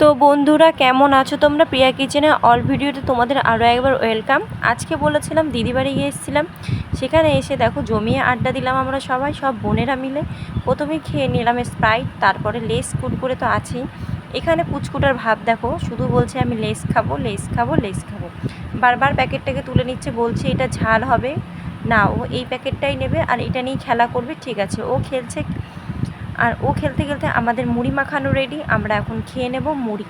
তো বন্ধুরা, কেমন আছো তোমরা? প্রিয়া কিচেনে অল ভিডিওতে তোমাদের আরও একবার ওয়েলকাম আজকে বলেছিলাম দিদি বাড়ি গিয়ে এসেছিলাম। সেখানে এসে দেখো জমিয়ে আড্ডা দিলাম আমরা সবাই, সব বোনেরা মিলে। প্রথমে খেয়ে নিলাম স্প্রাইট তারপরে লেস কুটকুরে তো আছেই। এখানে পুচকুটার ভাব দেখো, শুধু বলছে আমি লেস খাব লেস খাব লেস খাব। বারবার প্যাকেটটাকে তুলে নিচ্ছে, বলছে এটা ঝাল হবে। না, ও এই প্যাকেটটাই নেবে আর এটা নিয়ে খেলা করবে, ঠিক আছে। ও খেলছে আর ও খেলতে খেলতে আমাদের মুড়ি মাখানো রেডি আমরা এখন খেয়ে নেব মুড়ি।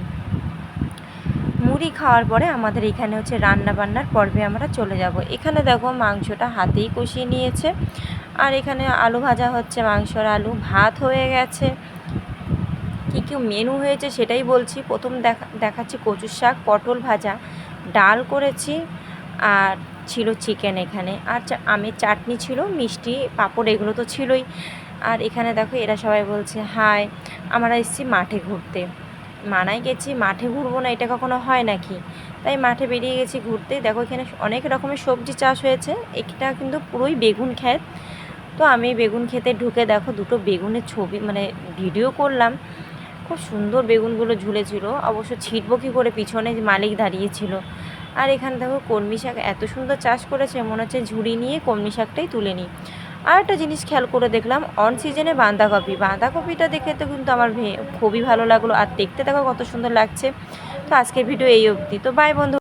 মুড়ি খাওয়ার পরে আমাদের এখানে হচ্ছে রান্না বান্নার পর্বে আমরা চলে যাব। এখানে দেখো মাংসটা হাতেই কষিয়ে নিয়েছে। আর এখানে আলু ভাজা হচ্ছে, মাংসর আলু ভাত হয়ে গেছে। কী কী মেনু হয়েছে সেটাই বলছি। প্রথম দেখা, দেখাচ্ছি কচুর শাক, পটল ভাজা, ডাল করেছি, আর ছিল চিকেন এখানে। আর আমের চাটনি ছিল, মিষ্টি, পাঁপড়, এগুলো তো ছিলই। আর এখানে দেখো এরা সবাই বলছে, হাই, আমরা এসেছি মাঠে ঘুরতে। মানায় গেছি মাঠে ঘুরবো না, এটা কখনো হয় নাকি? তাই মাঠে বেরিয়ে গেছি ঘুরতে। দেখো এখানে অনেক রকমের সবজি চাষ হয়েছে, এটা কিন্তু পুরোই বেগুন ক্ষেত। তো আমি বেগুন খেতে ঢুকে দেখো দুটো বেগুনের ছবি মানে ভিডিও করলাম। খুব সুন্দর বেগুনগুলো ঝুলেছিল, অবশ্য ছিটবো কী করে পিছনে মালিক দাঁড়িয়েছিল আর এখানে দেখো কলমি শাক এত সুন্দর চাষ করেছে, মনে হচ্ছে ঝুড়ি নিয়ে কলমি শাকটাই তুলে নিই। আর একটা জিনিস খেয়াল করে দেখলাম অন সিজনে বাঁধাকপি। বাঁধাকপিটা দেখে তো কিন্তু আমার খুবই ভালো লাগল, আর দেখতে দেখো কত সুন্দর লাগছে। তো আজকের ভিডিও এই অবধি। তো বাই বন্ধু।